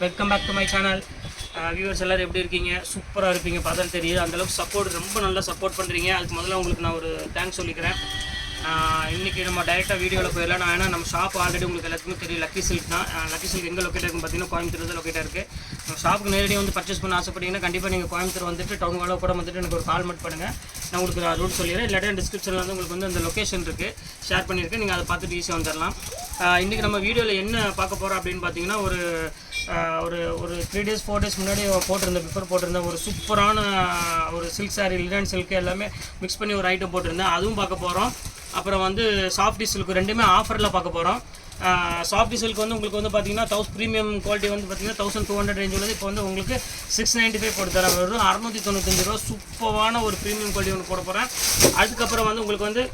Welcome back to my channel viewers எல்லோரும் எப்படி இருக்கீங்க? சூப்பராக இருப்பீங்க. பார்த்தாலும் தெரியுது. அந்தளவுக்கு சப்போர்ட் ரொம்ப நல்லா சப்போர்ட் பண்ணுறீங்க அதுக்கு முதல்ல உங்களுக்கு நான் ஒரு தேங்க்ஸ் சொல்லிக்கிறேன். இன்றைக்கி நம்ம டைரெக்டாக வீடியோவில் போயிடலாம். நான் ஏன்னா நம்ம ஷாப் ஆல்ரெடி உங்களுக்கு எல்லாத்துக்குமே தெரியும். லக்கி சில்க் தான். லக்கி சில்க் எங்கே லொக்கேட் இருக்குன்னு பார்த்தீங்கன்னா கோயம்புத்தூர் தான் லொக்கேட்டாக இருக்குது நம்ம ஷாப்புக்கு நேரடியாக வந்து பர்ச்சேஸ் பண்ண ஆசைப்பட்டீங்கன்னா கண்டிப்பாக நீங்கள் கோயம்புத்தூர் வந்துட்டு டவுன் வாழ கூட வந்துட்டு எனக்கு ஒரு கால் மட்டும் பண்ணுங்கள் நான் உங்களுக்கு ரூட் சொல்லிடுறேன். இல்லாட்டா டிஸ்கிரிப்ஷனில் வந்து உங்களுக்கு வந்து அந்த லொக்கேஷன் இருக்குது ஷேர் பண்ணியிருக்கேன். நீங்கள் அதை பார்த்துட்டு ஈஸியாக வந்துடலாம். இன்றைக்கி நம்ம வீடியோவில் என்ன பார்க்க போகிறோம் அப்படின்னு பார்த்தீங்கன்னா ஒரு ஒரு ஒரு த்ரீ டேஸ் ஃபோர் டேஸ் முன்னாடி போட்டிருந்தேன் பிஃபோர் போட்டிருந்தேன் ஒரு சூப்பரான ஒரு சில்க் சாரீ லிடன் சில்க் எல்லாமே மிக்ஸ் பண்ணி ஒரு ஐட்டம் போட்டிருந்தேன். அதுவும் பார்க்க போகிறோம் அப்புறம் வந்து சாஃப்டி சில்க் ரெண்டுமே ஆஃபரில் பார்க்க போகிறோம் சாஃப்டி சில்க் வந்து உங்களுக்கு வந்து பார்த்தீங்கன்னா தௌஸ் ப்ரீமியம் குவாலிட்டி வந்து பார்த்தீங்கன்னா தௌசண்ட் டூ ஹண்ட்ரட் ரேஞ்ச் வந்து இப்போ வந்து உங்களுக்கு சிக்ஸ் நைன்ட்டி ஃபைவ் போட்டு தரேன் வெறும் அறுநூற்றி தொண்ணூத்தஞ்சு ரூபா சூப்பரான ஒரு ப்ரீமியம் குவாலிட்டி ஒன்று போட போகிறேன் அதுக்கப்புறம் வந்து உங்களுக்கு வந்து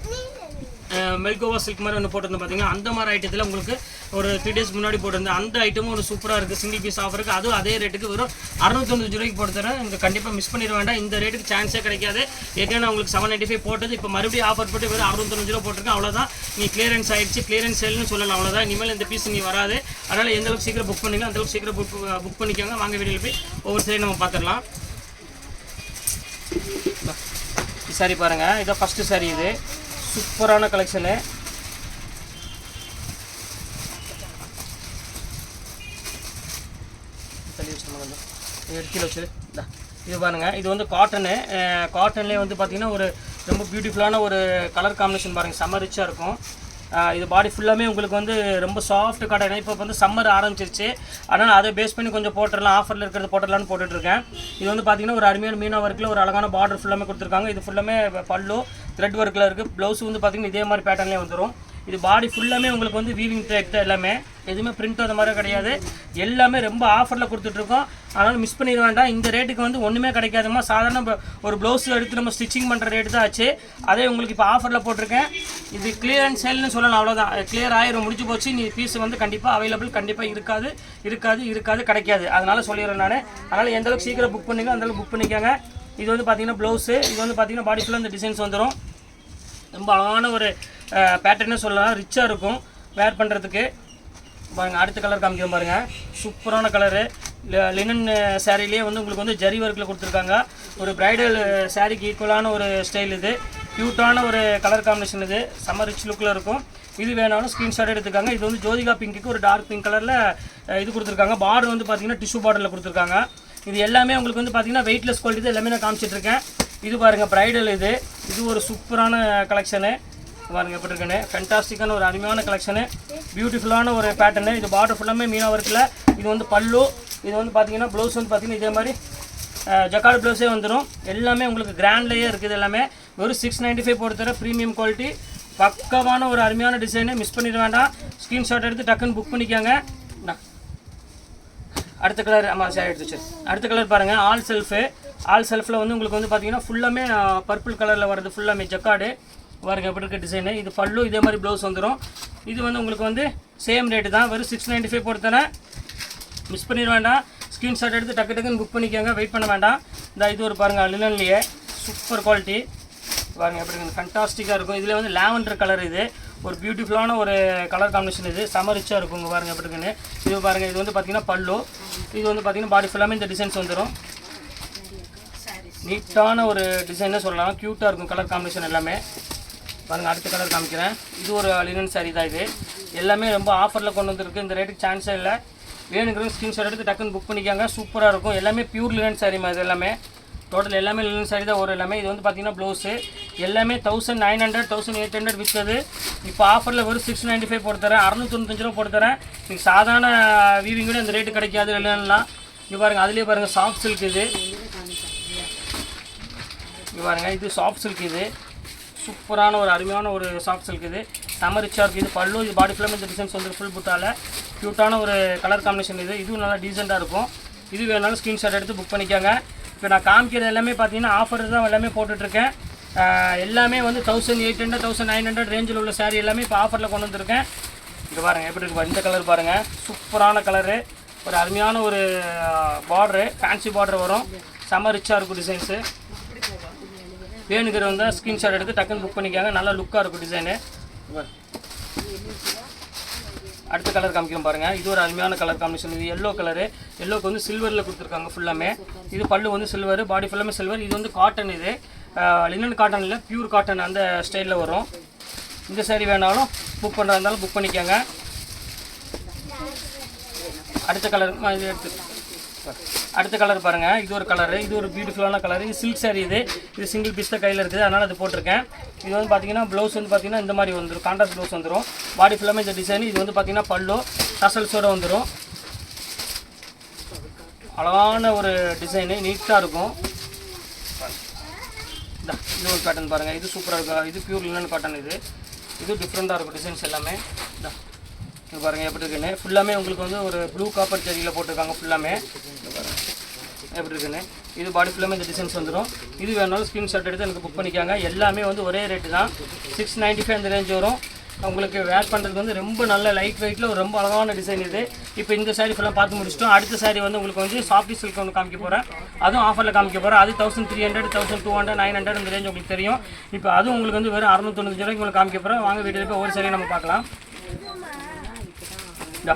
மெல்கோவா சில்க் மாதிரி ஒன்று போட்டிருந்தேன் பார்த்தீங்கன்னா அந்த மாதிரி ஐட்டத்தில் உங்களுக்கு ஒரு த்ரீ டேஸ் முன்னாடி போட்டிருந்தேன். அந்த ஐட்டமும் ஒரு சூப்பராக இருக்குது சிங்கிள் பீஸ் ஆஃபர் இருக்குது அதுவும் அதே ரேட்டுக்கு வெறும் அறுநூத்தொண்ணூறு ரூபாய்க்கு போட்டு தரேன். இங்கே கண்டிப்பாக மிஸ் பண்ணிட வேண்டாம். இந்த ரேட்டுக்கு சான்ஸே கிடைக்காது. ஏற்கனவே நான் உங்களுக்கு செவன் நைன்ட்டி ஃபைவ் போட்டது. இப்போ மறுபடியும் ஆஃபர் போட்டு வெறும் அறுநூத்தொண்ணூறு ரூபா போட்டிருக்கேன். அவ்வளோதான் நீ கிளியரன்ஸ் ஆயிடுச்சு. கிளியரன்ஸ் சேல்னு சொல்லலாம். அவ்வளோதான் இனிமேல் இந்த பீஸ் நீ வராது. அதனால் எந்த அளவுக்கு சீக்கிரம் புக் பண்ணிக்கலாம் அந்த அளவுக்கு சீக்கிரம் புக் புக் பண்ணிக்கோங்க. வாங்க வீடியோவில் போய் ஒவ்வொரு சைடு நம்ம பார்த்துடலாம். சாரி பாருங்கள் இதான் ஃபஸ்ட்டு சாரி இது. சூப்பரான கலெக்ஷனு தள்ளி வச்சுருங்க கொஞ்சம் இது எடுத்து கீழே இது பாருங்கள் இது வந்து காட்டனு காட்டன்லேயே வந்து பார்த்தீங்கன்னா ஒரு ரொம்ப பியூட்டிஃபுல்லான ஒரு கலர் காம்பினேஷன் பாருங்கள் செம்ம ரிச்சாக இருக்கும். இது பாடி ஃபுல்லாமே உங்களுக்கு வந்து ரொம்ப சாஃப்ட் காட்டன் இப்போ வந்து சம்மர் ஆரம்பிச்சிருச்சு. அதனால் அதை பேஸ் பண்ணி கொஞ்சம் போட்டுடலாம். ஆஃபரில் இருக்கிறது போட்டுடலாம்னு போட்டுட்ருக்கேன் இது வந்து பார்த்தீங்கன்னா ஒரு அருமையான மீனா ஒர்க்கில் ஒரு அழகான பார்டர் ஃபுல்லாமே கொடுத்துருக்காங்க. இது ஃபுல்லாமே பல்லு. த்ரெட் ஒர்க்கில் இருக்குது ப்ளவுஸ் வந்து பார்த்தீங்கன்னா இதே மாதிரி பேட்டர்ன்லேயே வந்துடும் இது பாடி ஃபுல்லாமே உங்களுக்கு வந்து வீவிங் டைப் தான் எல்லாமே. எதுவுமே பிரிண்ட் அந்த மாதிரி கிடையாது. எல்லாமே ரொம்ப ஆஃபரில் கொடுத்துட்ருக்கோம். அதனால் மிஸ் பண்ணிட வேண்டாம். இந்த ரேட்டுக்கு வந்து ஒன்றுமே கிடைக்காதுமா சாதாரண ப- ஒரு ப்ளவுஸ் எடுத்து நம்ம ஸ்டிச்சிங் பண்ணுற ரேட்டு தான் ஆச்சு. அதே உங்களுக்கு இப்போ ஆஃபரில் போட்டிருக்கேன். இது கிளியர் அண்ட் சேல்னு சொல்லலாம். அவ்வளோதான் கிளியர் ஆயிரம் முடிஞ்சு போச்சு. நீ பீஸ் வந்து கண்டிப்பாக அவைலபிள் கண்டிப்பாக இருக்காது இருக்காது இருக்காது கிடைக்காது. அதனால் சொல்லிடுறேன் நான். அதனால் எந்தளவுக்கு சீக்கிரம் புக் பண்ணிக்கோ அந்தளவுக்கு புக் பண்ணிக்கோங்க. இது வந்து பார்த்தீங்கன்னா ப்ளவுஸு இது வந்து பார்த்தீங்கன்னா பாடி ஃபுல்லாக இந்த டிசைன்ஸ் வந்துடும் ரொம்ப அழகான ஒரு பேட்டர்னே சொல்லலாம். ரிச்சாக இருக்கும். வேர் பண்ணுறதுக்கு பாருங்கள் அடுத்த கலர் காமிக்கிறோம் பாருங்கள் சூப்பரான கலரு லினன் சேரீலேயே வந்து உங்களுக்கு வந்து ஜரி ஒர்க்கில் கொடுத்துருக்காங்க. ஒரு ப்ரைடல் சாரீக்கு ஈக்குவலான ஒரு ஸ்டைல் இது. க்யூட்டான ஒரு கலர் காம்பினேஷன் இது. செம்ம ரிச் லுக்கில் இருக்கும். இது வேணாலும் ஸ்க்ரீன்ஷாட் எடுத்துக்காங்க. இது வந்து ஜோதிகா பிங்க்குக்கு ஒரு டார்க் பிங்க் கலரில் இது கொடுத்துருக்காங்க. பார்டர் வந்து பார்த்தீங்கன்னா டிஷ்யூ பார்டரில் கொடுத்துருக்காங்க. இது எல்லாமே உங்களுக்கு வந்து பார்த்தீங்கன்னா வெயிட்லெஸ் குவாலிட்டி தான் எல்லாமே நான் காமிச்சிட்ருக்கேன். இது பாருங்கள் ப்ரைடல் இது. இது ஒரு சூப்பரான கலெக்ஷனு பாருங்கள் எப்படி இருக்குன்னு. ஃபென்டாஸ்டிக்கான ஒரு அருமையான கலெக்ஷனு பியூட்டிஃபுல்லான ஒரு பேட்டர்னு இது பார்டர் ஃபுல்லாமே மீனா ஒர்க்கில் இது வந்து பல்லு. இது வந்து பார்த்தீங்கன்னா ப்ளவுஸ் வந்து பார்த்தீங்கன்னா இதே மாதிரி ஜக்கார்டு ப்ளவுஸே வந்துடும் எல்லாமே உங்களுக்கு கிராண்ட்லேயே இருக்குது எல்லாமே. ஒரு சிக்ஸ் நைன்ட்டி ஃபைவ் போட்டு ப்ரீமியம் குவாலிட்டி பக்கமான ஒரு அருமையான டிசைனு மிஸ் பண்ணிட வேண்டாம். ஸ்க்ரீன்ஷாட் எடுத்து டக்குன்னு புக் பண்ணிக்கோங்க. நான் அடுத்த கலர் ஆமாம் சரி எடுத்து வச்சிரு. அடுத்த கலர் பாருங்கள் ஆல் செல்ஃபு ஆல் செல்ஃபில் வந்து உங்களுக்கு வந்து பார்த்தீங்கன்னா ஃபுல்லாமே பர்பிள் கலரில் வர்றது ஃபுல்லாமே ஜக்காடு. பாருங்க எப்படி இருக்க டிசைனு இது பல்லு இதே மாதிரி ப்ளவுஸ் வந்துடும் இது வந்து உங்களுக்கு வந்து சேம் ரேட்டு தான். வெறும் சிக்ஸ் நைன்ட்டி ஃபைவ் பொறுத்தன மிஸ் பண்ணிட வேண்டாம். ஸ்க்ரீன்ஷாட் எடுத்து டக்கு டக்குன்னு புக் பண்ணிக்கோங்க. வெயிட் பண்ண வேண்டாம். இந்த இது ஒரு பாருங்கள் லினன்லேயே சூப்பர் குவாலிட்டி பாருங்கள் எப்படி இருக்குது ஃபண்டாஸ்டிக்காக இருக்கும். இதில் வந்து லாவெண்டர் கலர் இது. ஒரு பியூட்டிஃபுல்லான ஒரு கலர் காம்பினேஷன் இது. செம ரிச்சாக இருக்கும் இங்க பாருங்கள் எப்படி இருக்குன்னு. இது பாருங்கள் இது வந்து பார்த்தீங்கன்னா பல்லு. இது வந்து பார்த்தீங்கன்னா பாடி ஃபுல்லாமே இந்த டிசைன்ஸ் வந்துடும் நீட்டான ஒரு டிசைனே சொல்லலாம். க்யூட்டாக இருக்கும் கலர் காம்பினேஷன் எல்லாமே. பாருங்கள் அடுத்த கலர் காமிக்கிறேன். இது ஒரு லினன் saree தான் இது. எல்லாமே ரொம்ப ஆஃபரில் கொண்டு வந்துருக்கு. இந்த ரேட்டுக்கு சான்ஸே இல்லை. வேணுங்கிறது ஸ்கிரீன்ஷாட் எடுத்து டக்குன்னு புக் பண்ணிக்காங்க. சூப்பராக இருக்கும். எல்லாமே பியூர் லினன் சாரிமா இது எல்லாமே. டோட்டல் எல்லாமே லினன் சாரி தான் ஒரு எல்லாமே. இது வந்து பார்த்தீங்கன்னா ப்ளவுஸு எல்லாமே thousand nine hundred thousand eight hundred விற்றது இப்போ ஆஃபரில் வரும் சிக்ஸ் நைன்ட்டி ஃபைவ் போட்டு தரேன் அறுநூத்தொண்ணூத்தஞ்சு ரூபா போட்டு தரேன் நீங்கள் சாதாரண வீவிங்கோட இந்த ரேட்டு கிடைக்காது இல்லைன்னா இங்கே பாருங்கள் அதுலேயே பாருங்கள் சாஃப்ட் சில்க் இது. இங்கே பாருங்கள் இது சாஃப்ட் சில்க் இது. சூப்பரான ஒரு அருமையான ஒரு சாஃப்ட் சில்க் இது. செம ரிச்சாக இருக்குது இது. பல்லு இது பாடி ஃபுல்லாமே இந்த டிசைன்ஸ் வந்து ஃபுல் புட்டால க்யூட்டான ஒரு கலர் காம்பினேஷன் இது. இதுவும் நல்லா டீசெண்டாக இருக்கும். இது வேணாலும் ஸ்க்ரீன்ஷாட் எடுத்து புக் பண்ணிக்கோங்க. இப்போ நான் காமிக்கிறது எல்லாமே பார்த்தீங்கன்னா ஆஃபர் தான் எல்லாமே போட்டுட்ருக்கேன். எல்லாமே வந்து thousand eight hundred thousand nine hundred ரேஞ்சில் உள்ள சாரீ எல்லாமே இப்போ ஆஃபரில் கொண்டு வந்திருக்கேன். இங்கே பாருங்கள் எப்படி இருக்கு? இந்த கலர் பாருங்கள் சூப்பரான கலரு ஒரு அருமையான ஒரு பார்டரு ஃபேன்சி பார்டர் வரும். செம ரிச்சாக இருக்கும் டிசைன்ஸு வேணுங்கிற வந்தால் ஸ்க்ரீன்ஷாட் எடுத்து டக்குன்னு புக் பண்ணிக்காங்க. நல்லா லுக்காக இருக்கும் டிசைனு அடுத்த கலர் காமிக்கிறோம் பாருங்கள் இது ஒரு அருமையான கலர் காம்பினேஷன் இது எல்லோ கலரு எல்லோக்கு வந்து சில்வரில் கொடுத்துருக்காங்க ஃபுல்லாமே இது பல்லு வந்து சில்வர் பாடி ஃபுல்லாமே சில்வர் இது வந்து காட்டன் இது. லினன் காட்டன் இல்லை பியூர் காட்டன் அந்த ஸ்டைலில் வரும். இந்த சேரீ வேணாலும் புக் பண்ணுறதா இருந்தாலும் புக் பண்ணிக்கோங்க. அடுத்த கலர் இது எடுத்து அடுத்த கலர் பாருங்கள் இது ஒரு கலரு இது ஒரு பியூட்டிஃபுல்லான கலர் இது சில்க் சாரி இது. இது சிங்கிள் பீஸ் தான் கையில் இருக்குது. அதனால் அது போட்டிருக்கேன். இது வந்து பார்த்தீங்கன்னா ப்ளவுஸ் வந்து பார்த்தீங்கன்னா இந்த மாதிரி வந்துடும் கான்ட்ராஸ்ட் ப்ளவுஸ் வந்துடும் பாடி ஃபுல்லாமே இந்த டிசைன் இது வந்து பார்த்தீங்கன்னா பல்லு. டசல்ஸோடு வந்துடும் அழகான ஒரு டிசைனு நீட்டாக இருக்கும். இது ஒரு பேட்டர்ன் பாருங்கள் இது சூப்பராக இருக்கும் இது பியூர் லினன் காட்டன் இது. இது டிஃப்ரெண்ட்டாக இருக்கும் டிசைன்ஸ் எல்லாமே. இது. பாருங்கள் எப்படி இருக்குன்னு. ஃபுல்லாமே உங்களுக்கு வந்து ஒரு ப்ளூ காப்பர் செடியில் போட்டிருக்காங்க ஃபுல்லாமே எப்படி இருக்குன்னு. இது பாடி ஃபுல்லாமே இந்த டிசைன்ஸ் வந்துடும் இது வேணாலும் ஸ்க்ரீன்ஷாட் எடுத்து எனக்கு புக் பண்ணிக்காங்க. எல்லாமே வந்து ஒரே ரேட்டு தான். சிக்ஸ் நைன்ட்டி ஃபைவ் அந்த ரேஞ்ச் வரும். உங்களுக்கு வேர் பண்ணுறதுக்கு வந்து ரொம்ப நல்ல லைட் வெயிட்டில் ஒரு ரொம்ப அழகான டிசைன் இது. இப்போ இந்த saree ஃபுல்லாக பார்த்து முடிச்சிட்டோம். அடுத்த சாரீ வந்து உங்களுக்கு வந்து சாஃப்டி சில்க் ஒன்று காமிக்க போகிறேன் அதுவும் ஆஃபரில் காமிக்க போகிறேன் அது thousand three hundred thousand two hundred nine hundred இந்த ரேஞ்ச் உங்களுக்கு தெரியும். இப்போ அதுவும் உங்களுக்கு வந்து வெறும் அறுநூத்தொண்ணூறு ரூபாய்க்கு உங்களுக்கு காமிக்க போகிறேன் வாங்க வீட்டில் போய் ஒரு saree நம்ம பார்க்கலாம். இந்தா,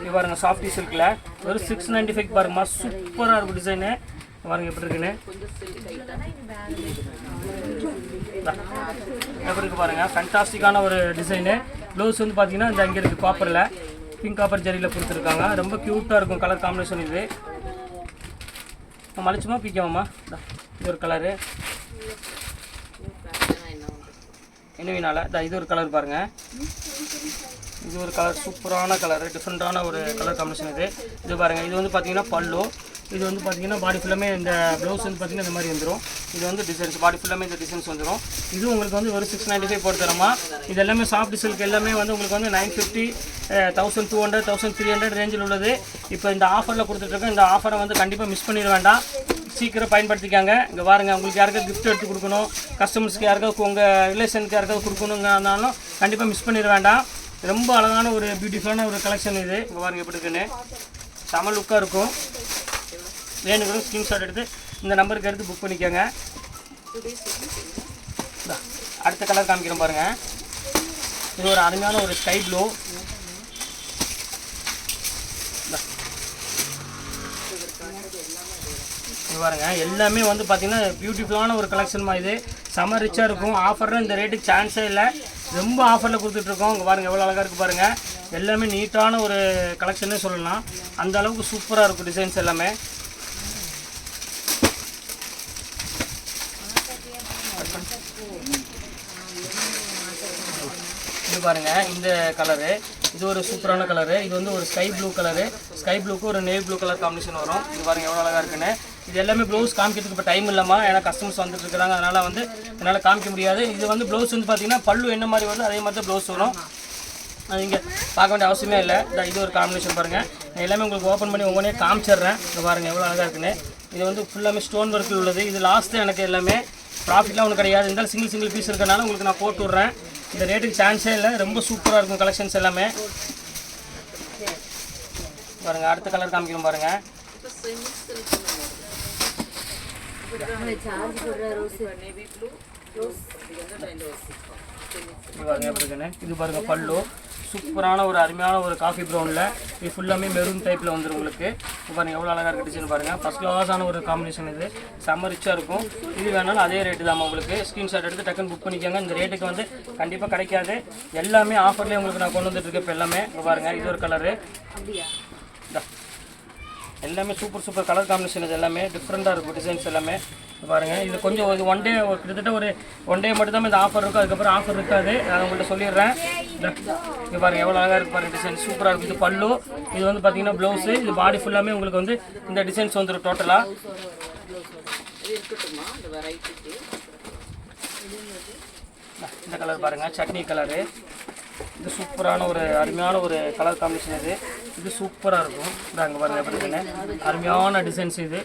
இது பாருங்க சாஃப்டி சில்கில் ஒரு சிக்ஸ் நைன்ட்டி ஃபைவ் பாருங்கம்மா. சூப்பராக இருக்கும் டிசைனு பாருங்க எப்படி இருக்குன்னு. எப்படி இருக்கு பாருங்க. ஃபேண்டாஸ்டிக்கான ஒரு டிசைனு ப்ளவுஸ் வந்து பார்த்தீங்கன்னா இந்த அங்கே இருக்குது காப்பரில் பிங்க் காப்பர் ஜெரியில் கொடுத்துருக்காங்க. ரொம்ப க்யூட்டாக இருக்கும் கலர் காம்பினேஷன் இது. மலைச்சுமா பிக்கவாம்மா இது ஒரு கலரு என்னவினால இதா இது ஒரு கலர் பாருங்க. இது ஒரு கலர் சூப்பரான கலர் டிஃப்ரெண்ட்டான ஒரு கலர் காம்பினேஷன் இது. இது பாருங்கள் இது வந்து பார்த்தீங்கன்னா பல்லு. இது வந்து பார்த்தீங்கன்னா பாடி ஃபுல்லாமே இந்த ப்ளவுஸ் வந்து பார்த்தீங்கன்னா இந்த மாதிரி வந்துடும் இது வந்து டிசைன்ஸ் பாடி ஃபுல்லாமே இந்த டிசைன்ஸ் வந்துடும் இது உங்களுக்கு வந்து ஒரு சிக்ஸ் நைன்ட்டி ஃபைவ் போட்டு தரமா இது எல்லாமே சாஃப்ட் சில்க் எல்லாமே வந்து உங்களுக்கு வந்து nine fifty thousand two hundred thousand three hundred ரேஞ்சில் உள்ளது. இப்போ இந்த ஆஃபரில் கொடுத்துட்ருக்கோம் இந்த ஆஃபரை வந்து கண்டிப்பாக மிஸ் பண்ணிட வேண்டாம். சீக்கிரம் பயன்படுத்திக்காங்க. இங்கே பாருங்க உங்களுக்கு யாருக்காவது கிஃப்ட் எடுத்து கொடுக்கணும் கஸ்டமர்ஸ்க்கு யாருக்காவது உங்கள் ரிலேஷனுக்கு யாருக்காவது கொடுக்கணுங்கனாலும் கண்டிப்பாக மிஸ் பண்ணிட வேண்டாம். ரொம்ப அழகான ஒரு பியூட்டிஃபுல்லான ஒரு கலெக்ஷன் இது. இங்கே பாருங்க எப்படி இருக்குன்னு. செம லுக்காக இருக்கும். வேணுங்கிறது ஸ்க்ரீன்ஷாட் எடுத்து இந்த நம்பருக்கு எடுத்து புக் பண்ணிக்கோங்க. அடுத்த கலர் காமிக்கிறோம் பாருங்க. இது ஒரு அருமையான ஒரு ஸ்கை ப்ளூ பாருங்க எல்லாமே வந்து பார்த்தீங்கன்னா பியூட்டிஃபுல்லான ஒரு கலெக்ஷன் இது. செம ரிச்சாக இருக்கும். ஆஃபரில் இந்த ரேட்டுக்கு சான்ஸே இல்லை. ரொம்ப ஆஃபரில் கொடுத்துட்ருக்கோம் இங்கே பாருங்கள் எவ்வளோ அழகாக இருக்குது பாருங்கள் எல்லாமே நீட்டான ஒரு கலெக்ஷன்னே சொல்லலாம். அந்த அளவுக்கு சூப்பராக இருக்கும் டிசைன்ஸ் எல்லாமே. பாருங்க இந்த கலரு இது ஒரு சூப்பரான கலரு இது வந்து ஒரு ஸ்கை ப்ளூ கலரு ஸ்கை ப்ளூக்கு ஒரு நேவி ப்ளூ கலர் காம்பினேஷன் வரும். இது பாருங்க எவ்வளோ அழகாக இருக்குன்னு. இது எல்லாமே ப்ளவுஸ் காமிக்கிறதுக்கு இப்போ டைம் இல்லாமல் ஏன்னா கஸ்டமர்ஸ் வந்துட்டு இருக்காங்க. அதனால் வந்து என்னால் காமிக்க முடியாது. இது வந்து ப்ளவுஸ் வந்து பார்த்தீங்கன்னா பல்லு என்ன மாதிரி வருது அதே மாதிரி தான் ப்ளவுஸ் வரும். அது இங்கே பார்க்க வேண்டிய அவசியமே இல்லை. இது ஒரு காம்பினேஷன் பாருங்கள் நான் எல்லாமே உங்களுக்கு ஓப்பன் பண்ணி ஒவ்வொன்றே காமிச்சிடுறேன். இங்கே பாருங்கள் எவ்வளோ அழகாக இருக்குன்னு. இது வந்து ஃபுல்லாமே ஸ்டோன் ஒர்க்கில் உள்ளது. இது லாஸ்ட்டு எனக்கு எல்லாமே ப்ராஃபிட்லாம் ஒன்றும் கிடையாது. இருந்தாலும் சிங்கிள் சிங்கிள் பீஸ் இருக்கனால உங்களுக்கு நான் போட்டு விட்றேன். இந்த ரேட்டுக்கு சான்ஸே இல்லை. ரொம்ப சூப்பராக இருக்கும் கலெக்ஷன்ஸ் எல்லாமே. பாருங்கள் அடுத்த கலர் காமிக்கிறோம் பாருங்கள் இது பாருங்க எப்படி இருக்குன்னு. இது பாருங்க பல்லு. சூப்பரான ஒரு அருமையான ஒரு காஃபி ப்ரௌனில் இது ஃபுல்லாமே மெரூன் டைப்பில் வந்துடும் உங்களுக்கு. இது பாருங்க எவ்வளோ அழகாக இருக்கு டிசைன் பாருங்க. ஃபர்ஸ்ட் கிளாஸான ஒரு காம்பினேஷன் இது. செம்ம ரிச்சாக இருக்கும். இது வேணாலும் அதே ரேட்டு தான் உங்களுக்கு. ஸ்க்ரீன்ஷாட் எடுத்து டக்குன்னு புக் பண்ணிக்கோங்க. இந்த ரேட்டுக்கு வந்து கண்டிப்பாக கிடைக்காது. எல்லாமே ஆஃபர்லேயே உங்களுக்கு நான் கொண்டு வந்துட்டு இருக்கேன் இப்போ எல்லாமே. இங்க பாருங்க இது ஒரு கலரு எல்லாமே சூப்பர் சூப்பர் கலர் காம்பினேஷன் இது எல்லாமே டிஃப்ரெண்ட்டாக இருக்கும் டிசைன்ஸ் எல்லாமே. பாருங்கள் இது கொஞ்சம் இது ஒன் டே கிட்டத்தட்ட ஒரு ஒன் டே மட்டும் தான் இந்த ஆஃபர் இருக்கும் அதுக்கப்புறம் ஆஃபர் இருக்காது. நான் உங்கள்கிட்ட சொல்லிடுறேன். இந்த இது பாருங்கள் எவ்வளோ அழகாக இருக்கு பாருங்கள் டிசைன் சூப்பராக இருக்கும் இது பல்லு. இது வந்து பார்த்தீங்கன்னா ப்ளவுஸு இது பாடி ஃபுல்லாமே உங்களுக்கு வந்து இந்த டிசைன்ஸ் வந்துடும் டோட்டலாக இந்த கலர் பாருங்கள் சட்னி கலரு இது சூப்பரான ஒரு அருமையான ஒரு கலர் காம்பினேஷன் இது. இது சூப்பராக இருக்கும். இதாங்க பாருங்க எப்படி அருமையான டிசைன்ஸ் இது.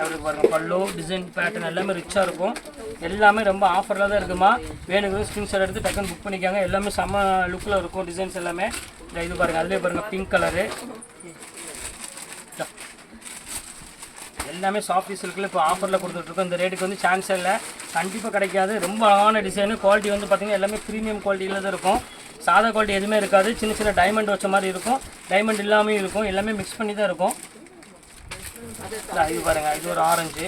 எப்படி பாருங்க. பல்லு டிசைன் பேட்டர்ன் எல்லாமே ரிச்சாக இருக்கும். எல்லாமே ரொம்ப ஆஃபரில் தான் இருக்குமா. வேணுங்கிறது ஸ்கிரீன்ஷாட் எடுத்து டக்குன்னு புக் பண்ணிக்காங்க. எல்லாமே செம்ம லுக்கில் இருக்கும் டிசைன்ஸ் எல்லாமே. இந்த இது பாருங்கள் அதுலேயே பாருங்கள் பிங்க் கலரு எல்லாமே சாஃப்டி சில்கில் இப்போ ஆஃபரில் கொடுத்துட்ருக்கோம். இந்த ரேட்டுக்கு வந்து சான்ஸ் இல்லை. கண்டிப்பாக கிடைக்காது. ரொம்ப அழகான டிசைனு குவாலிட்டி வந்து பார்த்திங்கன்னா எல்லாமே ப்ரீமியம் குவாலிட்டியில் தான் இருக்கும். சாதா குவாலிட்டி எதுவுமே இருக்காது. சின்ன சின்ன டைமண்ட் வச்ச மாதிரி இருக்கும். டைமண்ட் இல்லாமையும் இருக்கும். எல்லாமே மிக்ஸ் பண்ணி தான் இருக்கும். இது பாருங்கள் இது ஒரு ஆரஞ்சு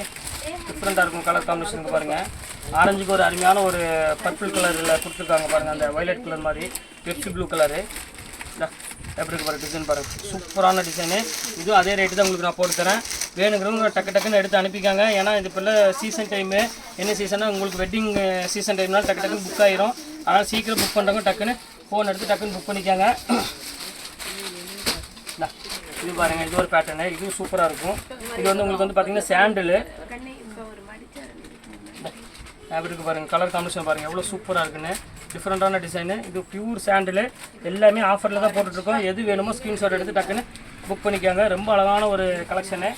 டிஃப்ரெண்ட்டாக இருக்கும் கலர் காம்பினேஷனுக்கு பாருங்கள் ஆரஞ்சுக்கு ஒரு அருமையான ஒரு பர்பிள் கலரில் கொடுத்துருக்காங்க பாருங்கள் அந்த வயலட் கலர் மாதிரி. பெப்சி ப்ளூ கலரு எப்படி இருக்கு பாருங்க டிசைன் பாருங்க சூப்பரான டிசைனு இதுவும் அதே ரேட்டு தான் உங்களுக்கு நான் போட்டு தரேன். வேணுங்கிறவங்க டக்கு டக்குன்னு எடுத்து அனுப்பிக்காங்க. ஏன்னா இது இப்போ சீசன் டைமு என்ன சீசனா உங்களுக்கு வெட்டிங் சீசன் டைம்னால டக்கு டக்குன்னு புக் ஆயிரும். அதனால் சீக்கிரம் புக் பண்ணுறவங்க டக்குன்னு ஃபோன் எடுத்து டக்குன்னு புக் பண்ணிக்காங்க. இது பாருங்க இது ஒரு பேட்டர்னு இதுவும் சூப்பராக இருக்கும். இது வந்து உங்களுக்கு வந்து பார்த்தீங்கன்னா சாண்டில் எப்படி இருக்கு பாருங்க கலர் காம்பினேஷன் பாருங்க எவ்வளோ சூப்பராக இருக்குன்னு. டிஃப்ரெண்ட்டான டிசைனு இது பியூர் சாண்டிலு எல்லாமே ஆஃபரில் தான் போட்டுட்ருக்கோம் எது வேணுமோ ஸ்க்ரீன்ஷாட் எடுத்து டக்குன்னு புக் பண்ணிக்கோங்க. ரொம்ப அழகான ஒரு கலெக்ஷனு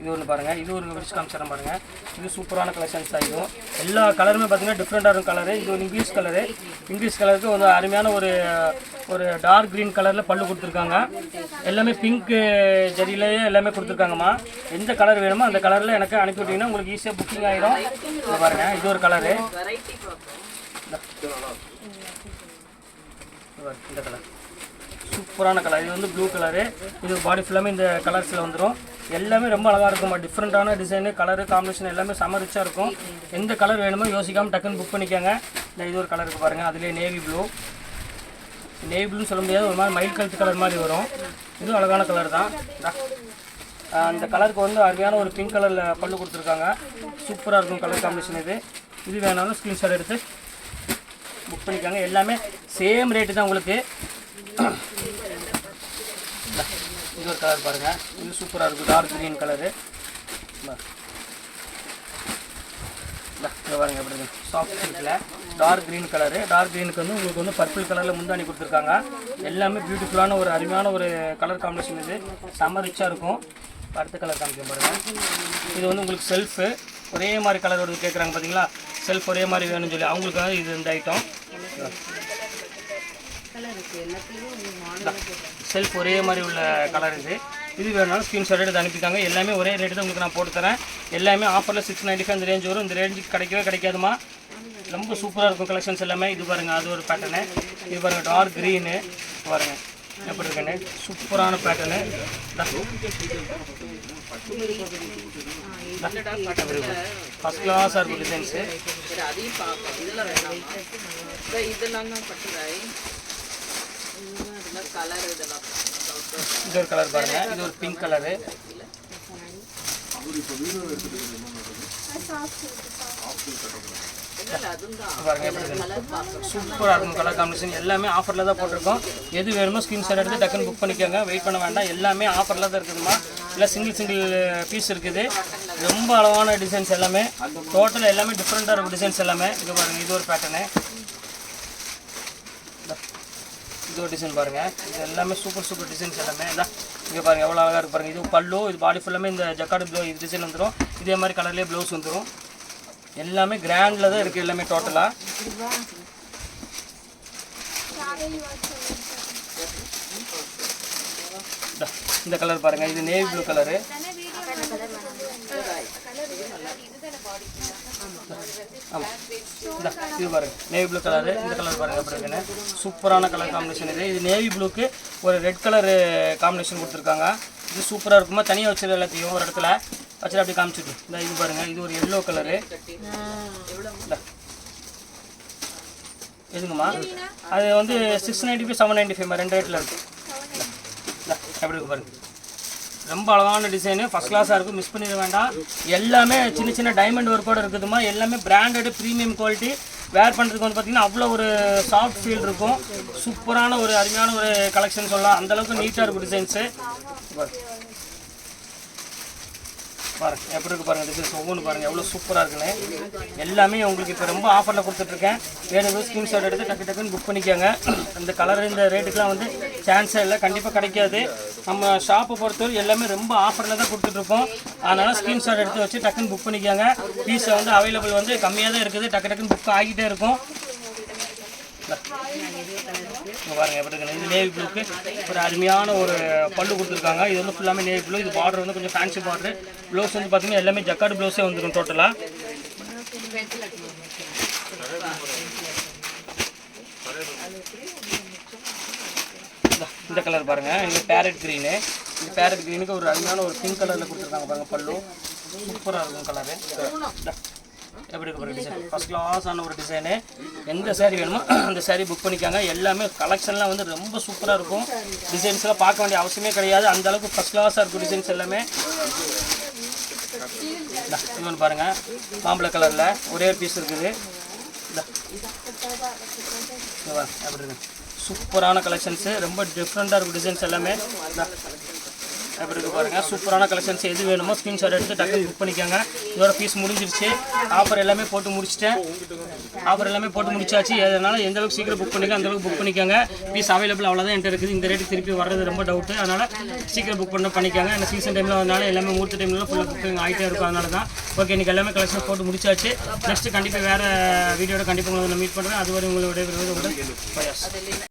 இது ஒன்று பாருங்கள் இது ஒரு விரிச்சு காமிச்சிடறேன் பாருங்கள் இது சூப்பரான கலெக்ஷன்ஸ் ஆகிடும் எல்லா கலருமே பார்த்திங்கன்னா டிஃப்ரெண்ட்டாக இருக்கும் கலரு இது ஒரு இங்கிலீஷ் கலரு இங்கிலீஷ் கலருக்கு ஒரு அருமையான ஒரு ஒரு டார்க் க்ரீன் கலரில் பல்லு கொடுத்துருக்காங்க. எல்லாமே பிங்க்கு ஜரியிலேயே எல்லாமே கொடுத்துருக்காங்கம்மா. எந்த கலர் வேணுமோ அந்த கலரில் எனக்கு அனுப்பி விட்டீங்கன்னா உங்களுக்கு ஈஸியாக புக்கிங் ஆகிடும் இது பாருங்கள் இது ஒரு கலரு இந்த கலர் சூப்பரான கலர் இது வந்து ப்ளூ கலரு இது பாடி ஃபுல்லாமே இந்த கலர்ஸில் வந்துடும் எல்லாமே ரொம்ப அழகாக இருக்கும்மா டிஃப்ரெண்ட்டான டிசைனு கலரு காம்பினேஷன் எல்லாமே செம ரிச்சாக இருக்கும். எந்த கலர் வேணுமோ யோசிக்காமல் டக்குன்னு புக் பண்ணிக்கோங்க. இந்த இது ஒரு கலர் பாருங்கள் அதுலேயே நேவி ப்ளூ நேவி ப்ளூன்னு சொல்ல முடியாது. ஒரு மாதிரி மயில் கழுத்து கலர் மாதிரி வரும். இதுவும் அழகான கலர் தான். அந்த கலருக்கு வந்து அருமையான ஒரு பிங்க் கலரில் பல்லு கொடுத்துருக்காங்க. சூப்பராக இருக்கும் கலர் காம்பினேஷன் இது. இது வேணாலும் ஸ்க்ரீன்ஷாட் எடுத்து புக் பண்ணிக்கோங்க. எல்லாமே சேம் ரேட்டு தான் உங்களுக்கு. கலர் பாருங்க. இது சூப்பராக இருக்கும் டார்க் க்ரீன் கலரு இங்கே பாருங்க எப்படி சாஃப்ட் சில்கில் டார்க் க்ரீன் கலரு டார்க் க்ரீனுக்கு வந்து உங்களுக்கு வந்து பர்பிள் கலரில் முந்தாணி கொடுத்துருக்காங்க. எல்லாமே பியூட்டிஃபுல்லான ஒரு அருமையான ஒரு கலர் காம்பினேஷன் இது. செம்ம ரிச்சாக இருக்கும். அடுத்த கலர் காமிக்க பாருங்க. இது வந்து உங்களுக்கு செல்ஃபு ஒரே மாதிரி கலர் வருது கேட்குறாங்க பார்த்தீங்களா செல்ஃப் ஒரே மாதிரி வேணும்னு சொல்லி. அவங்களுக்காக இது இந்த ஐட்டம் செல்ஃப் ஒரே மாதிரி உள்ள கலர் இது. இது வேணாலும் ஸ்க்ரீன்ஷாட் எடுத்து அனுப்பிட்டாங்க எல்லாமே ஒரே ரேட்டு தான் உங்களுக்கு நான் போட்டு தரேன் எல்லாமே ஆஃபரில் சிக்ஸ் நைன்ட்டி ஃபைவ் இந்த ரேஞ்ச் வரும். இந்த ரேஞ்சுக்கு கிடைக்கவே கிடைக்காதுமா? ரொம்ப சூப்பராக இருக்கும் கலெக்ஷன்ஸ் எல்லாமே. இது பாருங்கள் அது ஒரு பேட்டர்னு இது பாருங்கள் டார்க் க்ரீனு பாருங்கள் எப்படி இருக்குன்னு. சூப்பரான பேட்டர்னு ஃபஸ்ட் கிளாஸாக இருக்கும் டிசைன்ஸு சரி அதையும் பார்ப்போம் இதெல்லாம் வேணாமா இந்த இதெல்லாம் தான் பட்டுறாய் இதெல்லாம் கலர் இதெல்லாம் இது ஒரு கலர் பாருங்கள் இது ஒரு பிங்க் கலரு. பாருங்க சூப்பராக இருக்கும் கலர் காம்பினேஷன் எல்லாமே ஆஃபரில் தான் போட்டிருக்கோம். எது வேணுமோ ஸ்க்ரீன்ஷாட் எடுத்து டக்குன்னு புக் பண்ணிக்கோங்க. வெயிட் பண்ண வேண்டாம். எல்லாமே ஆஃபரில் தான் இருக்குதுமா. இல்லை சிங்கிள் சிங்கிள் பீஸ் இருக்குது. ரொம்ப அளவான டிசைன்ஸ் எல்லாமே. டோட்டல் எல்லாமே டிஃப்ரெண்ட்டாக இருக்கும் டிசைன்ஸ் எல்லாமே. இது பாருங்க இது ஒரு பேட்டர்னு இது ஒரு டிசைன் பாருங்கள் இது எல்லாமே சூப்பர் சூப்பர் டிசைன்ஸ் எல்லாமே. இதான் இங்கே பாருங்கள் எவ்வளோ அழகாக இருக்கு பாருங்கள் இது பல்லு இது பாடி ஃபுல்லாமே இந்த ஜக்காடு ப்ளவு இது டிசைன் வந்துடும் இதே மாதிரி கலர்லேயே ப்ளவுஸ் வந்துடும் எல்லாமே கிராண்டில் தான் இருக்குது எல்லாமே டோட்டலாக இந்த- கலர் பாருங்கள் இது நேவி ப்ளூ கலரு ஆமாம் இந்த இது பாருங்க. நேவி ப்ளூ கலரு இந்த கலர் பாருங்க எப்படி இருக்குன்னு. சூப்பரான கலர் காம்பினேஷன் இது. இது நேவி ப்ளூக்கு ஒரு ரெட் கலர் காம்பினேஷன் eh, கொடுத்துருக்காங்க. இது சூப்பராக இருக்குமா? தனியாக வச்சிரு எல்லாத்தையும் ஒரு இடத்துல வச்சுட்டு அப்படி காமிச்சிட்டு. இந்த இது பாருங்க இது ஒரு எல்லோ கலரு எதுங்கம்மா அது வந்து six ninety five seven ninety five ரெண்டு ரேட்டில் இருக்குது எப்படி இருக்கு பாருங்க. ரொம்ப அழகான டிசைனு ஃபஸ்ட் கிளாஸாக இருக்கும். மிஸ் பண்ணிட வேண்டாம். எல்லாமே சின்ன சின்ன டைமண்ட் ஒர்க்கோட இருக்குதுமா. எல்லாமே பிராண்டடு ப்ரீமியம் குவாலிட்டி வேர் பண்ணுறதுக்கு வந்து பார்த்தீங்கன்னா அவ்வளோ ஒரு சாஃப்ட் ஃபீல் இருக்கும். சூப்பரான ஒரு அருமையான ஒரு கலெக்ஷன் சொல்லலாம். அந்தளவுக்கு நீட்டாக இருக்கும் டிசைன்ஸு பாருங்க எப்படி இருக்கு பாருங்க டிசைன்ஸ் ஒவ்வொன்று பாருங்கள் எவ்வளோ சூப்பராக இருக்குன்னு. எல்லாமே உங்களுக்கு இப்போ ரொம்ப ஆஃபரில் கொடுத்துட்ருக்கேன். வேணும் ஸ்க்ரீன்ஷாட் எடுத்து டக்கு டக்குன்னு புக் பண்ணிக்கோங்க. இந்த கலர் இந்த ரேட்டுக்குலாம் வந்து சான்ஸே இல்லை. கண்டிப்பாக கிடைக்காது. நம்ம ஷாப்பை பொறுத்தவரை எல்லாமே ரொம்ப ஆஃபரில் தான் கொடுத்துட்ருக்கோம். அதனால் ஸ்க்ரீன்ஷாட் எடுத்து வச்சு டக்குன்னு புக் பண்ணிக்கோங்க. பீஸை வந்து அவைலபிள் வந்து கம்மியாக தான் இருக்குது. டக்கு டக்குன்னு புக் ஆகிட்டே இருக்கும். பாருங்க எப்படி இருக்கு இது நேவி ப்ளூக்கு ஒரு அருமையான ஒரு பல்லு கொடுத்துருக்காங்க. இது வந்து ஃபுல்லாமே நேவி ப்ளூ இது பார்டர் வந்து கொஞ்சம் ஃபேன்சி பார்டர் ப்ளவுஸ் வந்து பார்த்தீங்கன்னா எல்லாமே ஜக்கார்டு ப்ளவுஸே வந்துடும் டோட்டலாக இந்த கலர் பாருங்கள் இந்த பேரட் க்ரீனு இந்த பேரட் க்ரீனுக்கு ஒரு அருமையான ஒரு பிங்க் கலரில் கொடுத்துருக்காங்க பாருங்கள் பல்லு. சூப்பராக இருக்கும் கலரு எப்படி இருக்கு பாருங்க டிசைன் ஃபஸ்ட் கிளாஸான ஒரு டிசைனு எந்த சேரீ வேணுமோ அந்த சேரீ புக் பண்ணிக்காங்க. எல்லாமே கலெக்ஷன்லாம் வந்து ரொம்ப சூப்பராக இருக்கும். டிசைன்ஸ்லாம் பார்க்க வேண்டிய அவசியமே கிடையாது. அந்த அளவுக்கு ஃபஸ்ட் கிளாஸாக இருக்கும் டிசைன்ஸ் எல்லாமே. இன்னொன்று பாருங்கள் மாம்பழ கலரில் ஒரே பீஸ் இருக்குது. இந்தா. எப்படி இருக்கு? சூப்பரான கலெக்ஷன்ஸு ரொம்ப டிஃப்ரெண்ட்டாக இருக்கும் டிசைன்ஸ் எல்லாமே. எப்படி இருக்கு பாருங்கள் சூப்பரான கலெக்ஷன்ஸ். எது வேணுமோ ஸ்க்ரீன்ஷாட் எடுத்து டக்குனு புக் பண்ணிக்கோங்க. இதோட பீஸ் முடிஞ்சிருச்சு. ஆஃபர் எல்லாமே போட்டு முடிச்சிட்டேன். ஆஃபர் எல்லாமே போட்டு முடிச்சாச்சு. அதனால் எந்த அளவுக்கு சீக்கிரம் புக் பண்ணிக்க அந்த அளவுக்கு புக் பண்ணிக்கோங்க. பீஸ் அவைலபிள் அவ்வளோதான் என்கிட்ட இருக்குது. இந்த ரேட்டு திருப்பி வர்றது ரொம்ப டவுட்டு அதனால் சீக்கிரம் புக் பண்ண பண்ணிக்கோங்க. இந்த சீசன் டைமில் வந்தனால எல்லாமே மூர்த்த டைம்லாம் ஃபுல்லாக புக்கிங் ஆகிட்டே இருக்கும். அதனால தான். ஓகே இன்றைக்கி எல்லாமே கலெக்ஷன் போட்டு முடிச்சாச்சு. நெக்ஸ்ட் கண்டிப்பாக வேறு வீடியோட கண்டிப்பாக உங்களை மீட் பண்ணுறேன் அதுவரை உங்களோட விருது